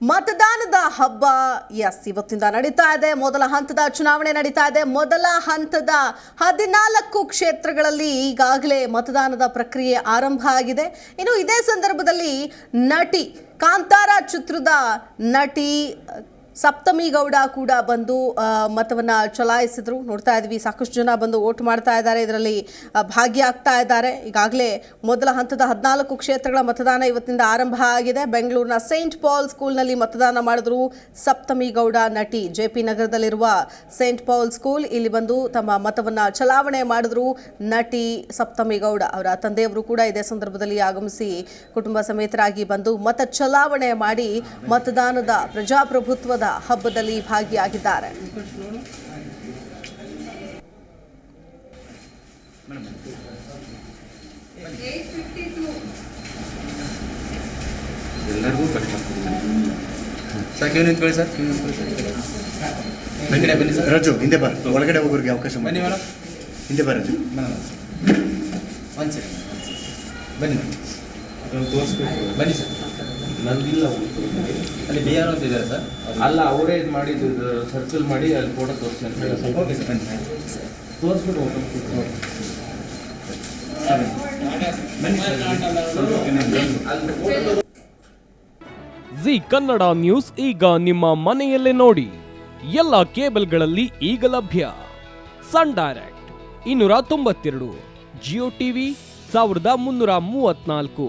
ಮತದಾನದ ಹಬ್ಬ, ಎಸ್, ಇವತ್ತಿಂದ ನಡೀತಾ ಇದೆ. ಮೊದಲ ಹಂತದ ಚುನಾವಣೆ ನಡೀತಾ ಇದೆ. ಮೊದಲ ಹಂತದ ಹದಿನಾಲ್ಕು ಕ್ಷೇತ್ರಗಳಲ್ಲಿ ಈಗಾಗಲೇ ಮತದಾನದ ಪ್ರಕ್ರಿಯೆ ಆರಂಭ ಆಗಿದೆ. ಇನ್ನು ಇದೇ ಸಂದರ್ಭದಲ್ಲಿ ನಟಿ ಕಾಂತಾರ ಚಿತ್ರದ ನಟಿ ಸಪ್ತಮಿ ಗೌಡ ಕೂಡ ಬಂದು ಮತವನ್ನು ಚಲಾಯಿಸಿದ್ರು. ನೋಡ್ತಾ ಇದ್ವಿ, ಸಾಕಷ್ಟು ಜನ ಬಂದು ವೋಟ್ ಮಾಡ್ತಾ ಇದ್ದಾರೆ. ಇದರಲ್ಲಿ ಭಾಗಿಯಾಗ್ತಾ ಇದ್ದಾರೆ. ಈಗಾಗಲೇ ಮೊದಲ ಹಂತದ ಹದಿನಾಲ್ಕು ಕ್ಷೇತ್ರಗಳ ಮತದಾನ ಇವತ್ತಿಂದ ಆರಂಭ ಆಗಿದೆ. ಬೆಂಗಳೂರಿನ ಸೇಂಟ್ ಪಾಲ್ ಸ್ಕೂಲ್ನಲ್ಲಿ ಮತದಾನ ಮಾಡಿದ್ರು ಸಪ್ತಮಿ ಗೌಡ ನಟಿ. ಜೆ ಪಿ ನಗರದಲ್ಲಿರುವ ಸೇಂಟ್ ಪಾಲ್ ಸ್ಕೂಲ್ ಇಲ್ಲಿ ಬಂದು ತಮ್ಮ ಮತವನ್ನು ಚಲಾವಣೆ ಮಾಡಿದ್ರು ನಟಿ ಸಪ್ತಮಿ ಗೌಡ. ಅವರ ತಂದೆಯವರು ಕೂಡ ಇದೇ ಸಂದರ್ಭದಲ್ಲಿ ಆಗಮಿಸಿ ಕುಟುಂಬ ಸಮೇತರಾಗಿ ಬಂದು ಮತ ಚಲಾವಣೆ ಮಾಡಿ ಮತದಾನದ ಪ್ರಜಾಪ್ರಭುತ್ವದ ಹಬ್ಬದಲ್ಲಿ ಭಾಗಿಯಾಗಿದ್ದಾರೆ. ಎಲ್ಲರಿಗೂ ಕಷ್ಟ. ಸರ್ ಕ್ಯೂ ನಿಂತ್ಕೊಳ್ಳಿ ಸರ್. ಕ್ಯೂ ನಿಂತ್ಕೊಳ್ಳಿ ಸರ್. ಬನ್ನಿ ಬನ್ನಿ ಸರ್. ರಾಜು ಹಿಂದೆ ಬಾ. ಒಳಗಡೆ ಹೋಗೋರಿಗೆ ಅವಕಾಶ ಬನ್ನಿ ಮೇಡಮ್. ಹಿಂದೆ ಬಾ ರಜು. ಒಂದು ಸೆಕೆಂಡ್ ಬನ್ನಿ ಮೇಡಮ್. ತೋರಿಸ್ಬೇಕು. ಬನ್ನಿ ಸರ್. ನಂದಿಲ್ಲ ಅಲ್ಲಿ ಬಿ ಆರ್ ಅಂತ ಇದ್ದಾರೆ ಸರ್. ಅಲ್ಲ. ಅವರೇ ಇದು ಮಾಡಿದ್ದು ಸರ್ಕಲ್ ಮಾಡಿ ಅಲ್ಲಿ ಫೋಟೋ ತೋರಿಸ್ತೀನಿ ಸ್ವಲ್ಪ ಸರ್. ಬನ್ನಿ ತೋರಿಸ್ಬಿಟ್ಟು ಸರ್. ಜಿ ಕನ್ನಡ ನ್ಯೂಸ್ ಈಗ ನಿಮ್ಮ ಮನೆಯಲ್ಲೇ ನೋಡಿ. ಎಲ್ಲ ಕೇಬಲ್ಗಳಲ್ಲಿ ಈಗ ಲಭ್ಯ. ಸನ್ ಡೈರೆಕ್ಟ್ ಇನ್ನೂರ ತೊಂಬತ್ತೆರಡು ಜಿಯೋ ಟಿವಿ ಸಾವಿರದ ಮುನ್ನೂರ ಮೂವತ್ನಾಲ್ಕು.